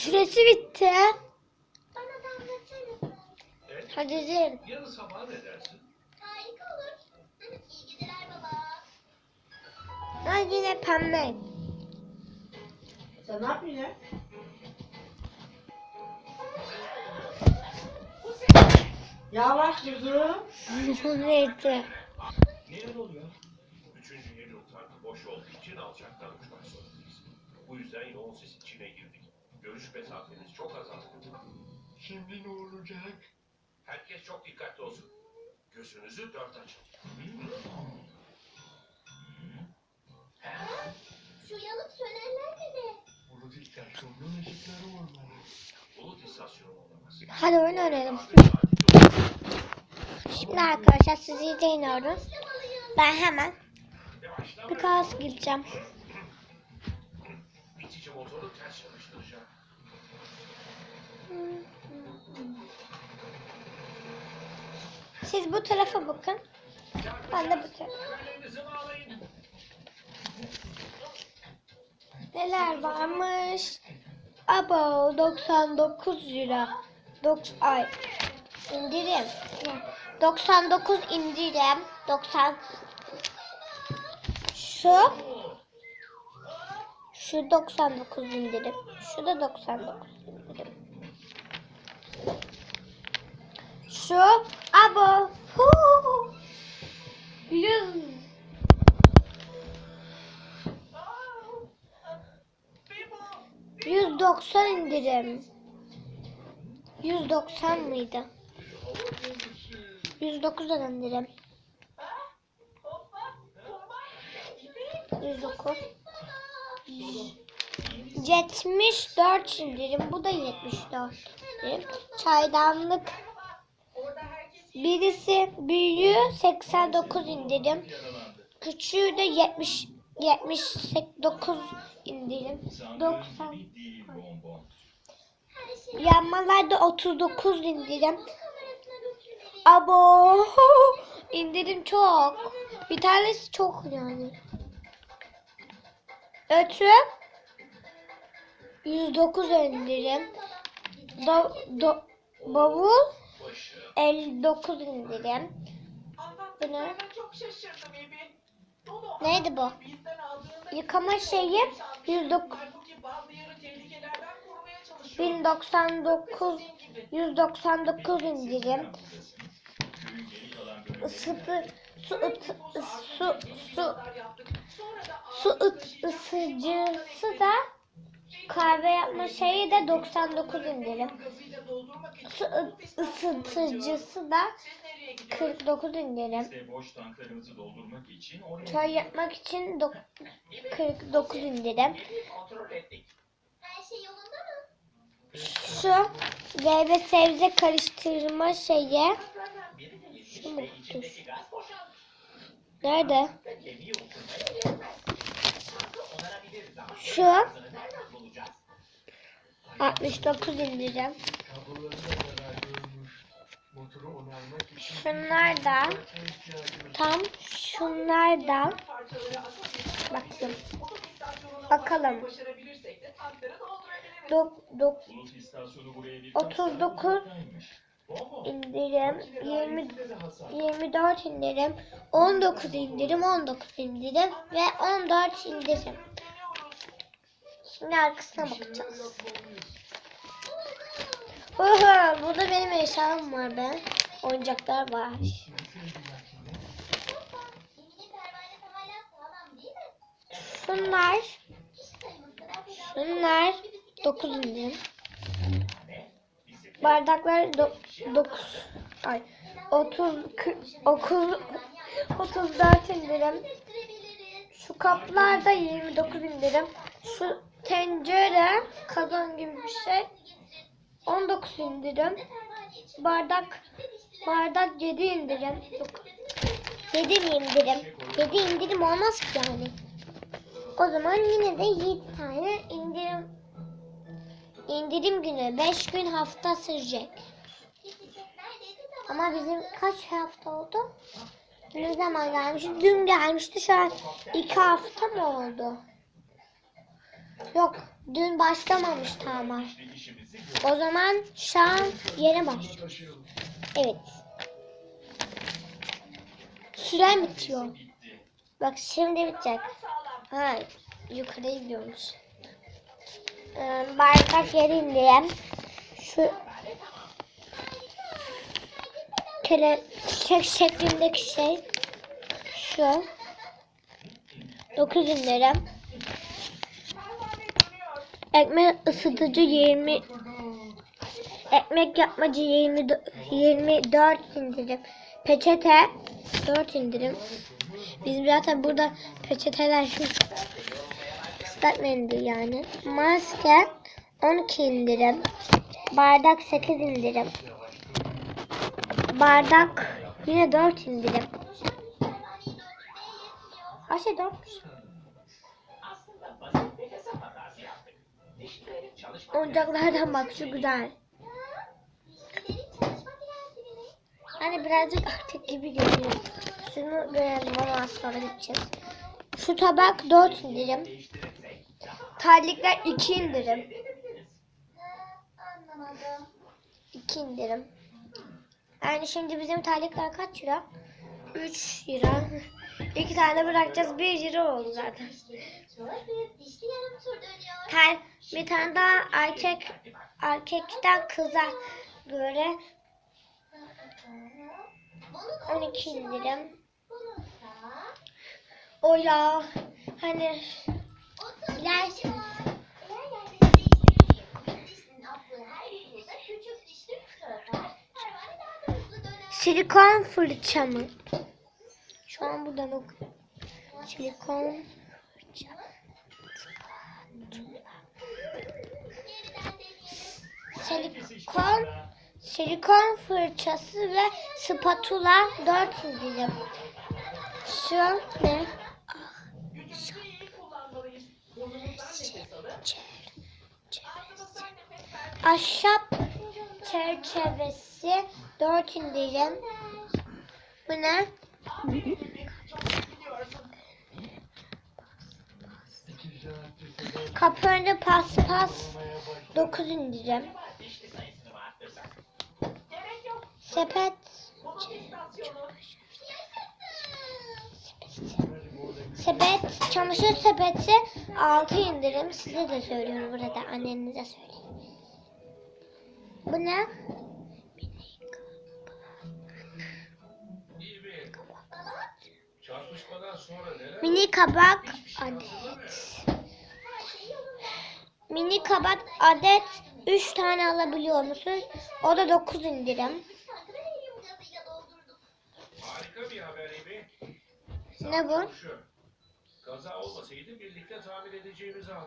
Süresi bitti. Hadi Zeyn. Yarın sabah ne dersin? Harika olur. İyi geceler baba. Ben yine pembe. Sen ne yapıyorsun ya? Yavaş kızım. Neydi? Neler oluyor? Üçüncü yıl tankı boş olduğu için alçaktan uçmak zorundayız. Bu yüzden yoğun ses içine girdik. Görüş mesafemiz çok azaldı. Şimdi ne olacak? Herkes çok dikkatli olsun. Gözünüzü dört açın. Şu yanıp sönenler de ne? Bulut istasyonunun ışıkları olmalı. Bulut istasyonu olamaz. Hadi oyun dört. Şimdi arkadaşlar sizi izleniyorum. Başlamalıyız. Ben hemen bir kas gireceğim. Siz bu tarafa bakın. Ben de bu tarafa. Neler varmış? Abo 99 lira. Dok ay indirim. 99 indirim. 90 şu şu 99 indirim. Şu da 99 indirim. Şu abo hu, 100 190 indirim. 190 mıydı? 109 indirim. 109. 74 indirim. Bu da 74 indirim. Çaydanlık. Birisi büyüğü 89 indirim. Küçüğü de 70 79 indirim. 90 Her şey Yanmalarda 39 indirim. Abo indirim çok. Bir tanesi çok yani. Ötü 109 indirim. Do, do, bavul. 59 indirim. Bu ne? çok şaşırdım Ebi. Dolu Neydi bu? Yıkama şeyi 109 halbuki bazı yarı tehlikelerden korumaya çalışıyor. 1099 Sizin gibi. 199 indirim. Isıtı su ıt, su su su ıt, ısıtıcısı da kahve yapma şeyi de 99 indirim. Su ıt, ısıtıcısı da siz nereye gidiyorsunuz? 49 indirim. Çay yapmak için dok- 49 indirim. Şu meyve sebze karıştırma gitmiş Şu mu? Nerede? Şu gazını nereden bulacağız? 69 indirim. Kablolarına zarar görmüş. Motoru onarmak için Şunlar da ihtiyacımız tam şunlar da Parçaları atom baktım. Bakalım. Dok, dok, bulut istasyonu buraya bir 39 indirim 20 24 indirim 19 indirim 19 indirim ve 14 indirim. Şimdi arkasına bakacağız. Oha, burada benim eşyalarım var be. Oyuncaklar var. Şunlar, şunlar 9 indirim. Bardaklar 9 ay 30 40, 34 indirim. Şu kaplarda 29 indirim. Şu tencere kazan gibi bir şey 19 indirim. Bardak bardak 7 indirim. Yok. 7 mi indirim? 7 indirim olmaz ki yani. O zaman yine de 7 tane indirim indirim günü 5 gün hafta sürecek. tamam. Ama bizim kaç hafta oldu? Ne zaman gelmişti? Dün gelmişti. Şu an 2 hafta mı oldu? Yok Dün başlamamıştı ama. İşte işimizi O zaman şu an yeni başlıyor. Evet. Süren bitiyor. Bak şimdi bitecek. Ha yukarıya gidiyormuş. Ee, bardak yeri indireyim. Şu kere çiçek şeklindeki şey şu 9 indirim. Ekmek ısıtıcı 20 Ekmek yapmacı 20 24 indirim. Peçete 4 indirim. Bizim zaten burada peçeteler ıslak yani. Maske 12 indirim. Bardak 8 indirim. Bardak yine 4 indirim. Her 4'müş. Aslında basit bir hesap hatası yaptık. Dişlerin çalışma Oyuncaklardan bak şu güzel. Hani birazcık artık gibi geliyor. Şunu görelim ama sonra gideceğiz. Şu tabak 4 indirim. Terlikler 2 indirim. edebiliriz. anlamadım. 2 indirim. Yani şimdi bizim terlikler kaç lira? 3 lira. 2 tane bırakacağız 1 lira oldu zaten. Ter, bir tane daha erkek erkekten kıza göre Bunun 12 indirim. O ya hani 30 Bilersin. dişi var. Eğer yerleri değiştirirse dişinin attığı her bir turda küçük dişli sürer. Pervane daha da hızlı döner. silikon fırça mı? Şu an buradan ok. Silikon fırça. Silikon silikon fırçası ve spatula 4 indirim. Şu ne? Ahşap çerçevesi 4 indirim. Bu ne? Kapı önü paspas 9 indirim. Sepet sepet çamaşır sepeti 6 indirim. Size de söylüyorum burada annenize söyleyin. Bu ne? Mini kabak adet. Mini kabak adet 3 tane alabiliyor musunuz? O da 9 indirim. Ne bu? Kaza olmasaydı birlikte tamir edeceğimizi anladım.